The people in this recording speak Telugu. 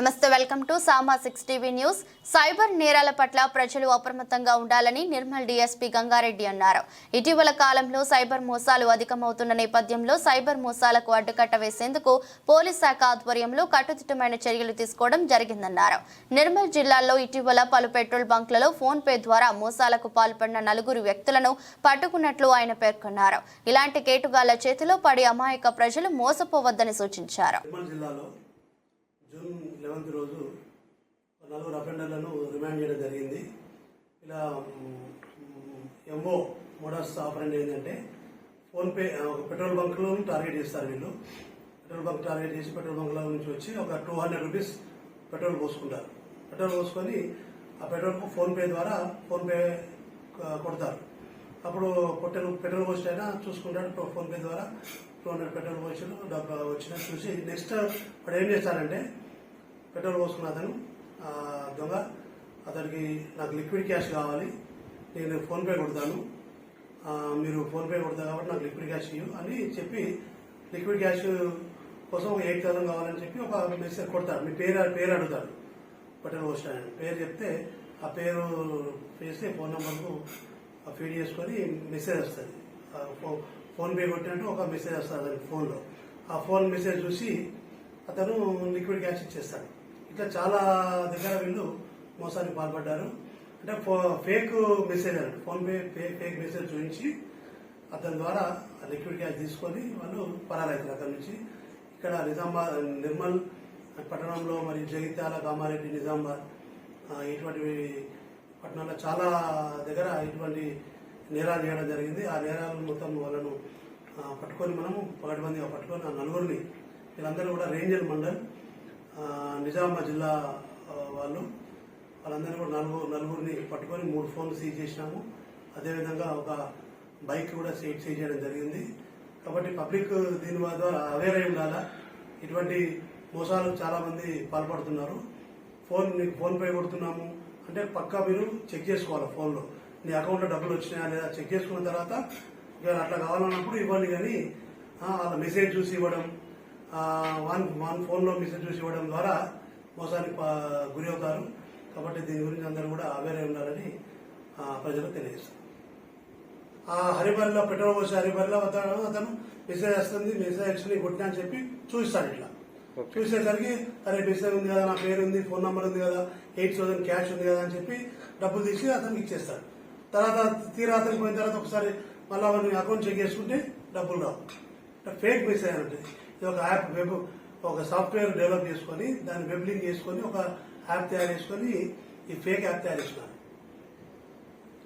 నమస్తే వెల్కమ్ టు సామా సిక్స్ టీవీ న్యూస్. సైబర్ నేరాల పట్ల ప్రజలు అప్రమత్తంగా ఉండాలని నిర్మల్ డీఎస్పీ గంగారెడ్డి అన్నారు. ఇటీవల కాలంలో సైబర్ మోసాలు అధికమవుతున్న నేపథ్యంలో సైబర్ మోసాలకు అడ్డుకట్ట వేసేందుకు పోలీస్ శాఖ ఆధ్వర్యంలో కట్టుదిట్టమైన చర్యలు తీసుకోవడం జరిగిందన్నారు. నిర్మల్ జిల్లాలో ఇటీవల పలు పెట్రోల్ బంక్లలో ఫోన్ పే ద్వారా మోసాలకు పాల్పడిన నలుగురు వ్యక్తులను పట్టుకున్నట్లు ఆయన పేర్కొన్నారు. ఇలాంటి కేటుగాళ్ళ చేతిలో పడి అమాయక ప్రజలు మోసపోవద్దని సూచించారు. జూన్ లెవెన్త్ రోజు నలుగురు అఫెండర్లను రిమాండ్ చేయడం జరిగింది. ఇలా ఎంఓ మోడల్స్ ఆపరెంట్ ఏంటంటే ఫోన్పే పెట్రోల్ బంక్లో టార్గెట్ చేస్తారు వీళ్ళు. పెట్రోల్ బంక్ టార్గెట్ చేసి పెట్రోల్ బంక్లో నుంచి వచ్చి ఒక టూ హండ్రెడ్ రూపీస్ పెట్రోల్ పోసుకుంటారు. పెట్రోల్ పోసుకొని ఆ పెట్రోల్ ఫోన్పే ద్వారా ఫోన్పే కొడతారు. అప్పుడు పెట్రోల్ పెట్రోల్ పోస్ట్ అయినా చూసుకుంటాడు ఫోన్పే ద్వారా టూ హండ్రెడ్ పెట్రోల్ పోసిన డబ్బా వచ్చినా చూసి నెక్స్ట్ వాడు ఏం చేస్తారంటే పెట్రోల్ పోసుకున్న అతను దొంగ. అతనికి నాకు లిక్విడ్ క్యాష్ కావాలి. నేను ఫోన్పే కొడతాను. మీరు ఫోన్పే కొడతారు కాబట్టి నాకు లిక్విడ్ క్యాష్ ఇవ్వు అని చెప్పి లిక్విడ్ క్యాష్ కోసం ఒక ఎయిట్ థౌసండ్ కావాలని చెప్పి ఒక మెసేజ్ కొడతాడు మీ పేరు పేరు అడుగుతాడు పెట్రోల్ పోస్ట్ ఆయన. పేరు చెప్తే ఆ పేరు చేస్తే ఫోన్ నెంబర్కు ఫీడ్ చేసుకొని మెసేజ్ వస్తుంది. ఫోన్పే ఫోన్ కొట్టినట్టు ఒక మెసేజ్ వస్తుంది అతని ఫోన్లో. ఆ ఫోన్ మెసేజ్ చూసి అతను లిక్విడ్ క్యాష్ ఇచ్చేస్తాడు. ఇట్లా చాలా దగ్గర వీళ్ళు మోసానికి పాల్పడ్డారు. అంటే ఫో- ఫేక్ మెసేజ్ అన్నట్టు ఫోన్ పే ఫే- ఫేక్ మెసేజ్ చూపించి అతని ద్వారా లిక్విడ్ క్యాష్ తీసుకొని వాళ్ళు పరారైతారు అతని నుంచి ఇక్కడ నిజామాబాద్ నిర్మల్ పట్టణంలో మరి జగిత్యాల కామారెడ్డి నిజామాబాద్ ఇటువంటి పట్టణాల్లో చాలా దగ్గర ఇటువంటి నేరాలు చేయడం జరిగింది. ఆ నేరాలు మొత్తం వాళ్ళను పట్టుకొని మనము పగటిబందిగా పట్టుకొని ఆ నలుగురిని వీళ్ళందరూ కూడా రేంజర్ మండల్ నిజామాబాద్ జిల్లా వాళ్ళు వాళ్ళందరినీ కూడా నలుగురు నలుగురిని పట్టుకొని మూడు ఫోన్లు సీజ్ చేసినాము. అదేవిధంగా ఒక బైక్ కూడా సీజ్ సీజ్ చేయడం జరిగింది. కాబట్టి పబ్లిక్ దీని ద్వారా అవేర్ అయి ఉండాలా ఇటువంటి మోసాలు చాలా మంది పాల్పడుతున్నారు. ఫోన్ నీకు ఫోన్ పే కొడుతున్నాము. అంటే పక్కా మీరు చెక్ చేసుకోవాలి ఫోన్లో? నీ అకౌంట్లో డబ్బులు వచ్చినాయా లేదా? చెక్ చేసుకున్న తర్వాత ఇక అట్లా కావాలన్నప్పుడు ఇవ్వండి కానీ వాళ్ళ మెసేజ్ చూసి ఇవ్వడం వన్ వన్ ఫోన్లో మెసేజ్ చూసి ఇవ్వడం ద్వారా మోసానికి గురి అవుతారు. కాబట్టి దీని గురించి అందరూ కూడా అవేర్ అయి ఉండాలని ప్రజలకు తెలియజేస్తారు ఆ హరిబరిలో పెట్రోల్ పోసి హరిబరిలో అతను అతను మెసేజ్ వస్తుంది మెసేజ్ వచ్చి కొట్టినా అని చెప్పి చూపిస్తాడు ఇట్లా. చూసేసరికి అరే మెసేజ్ ఉంది కదా నా పేరు ఉంది ఫోన్ నంబర్ ఉంది కదా ఎయిట్ థౌసండ్ క్యాష్ ఉంది కదా అని చెప్పి డబ్బులు తీసి అతనికి ఇచ్చేస్తాడు. తర్వాత తీరా అతనికి పోయిన తర్వాత ఒకసారి మళ్ళీ అకౌంట్ చెక్ చేసుకుంటే డబ్బులు రావు. ఫేక్ మెసేజ్ అంటే ఇది ఒక యాప్ వెబ్ ఒక సాఫ్ట్వేర్ డెవలప్ చేసుకొని దాన్ని వెబ్ లింక్ చేసుకొని ఒక యాప్ తయారు చేసుకొని ఈ ఫేక్ యాప్ తయారు చేస్తున్నారు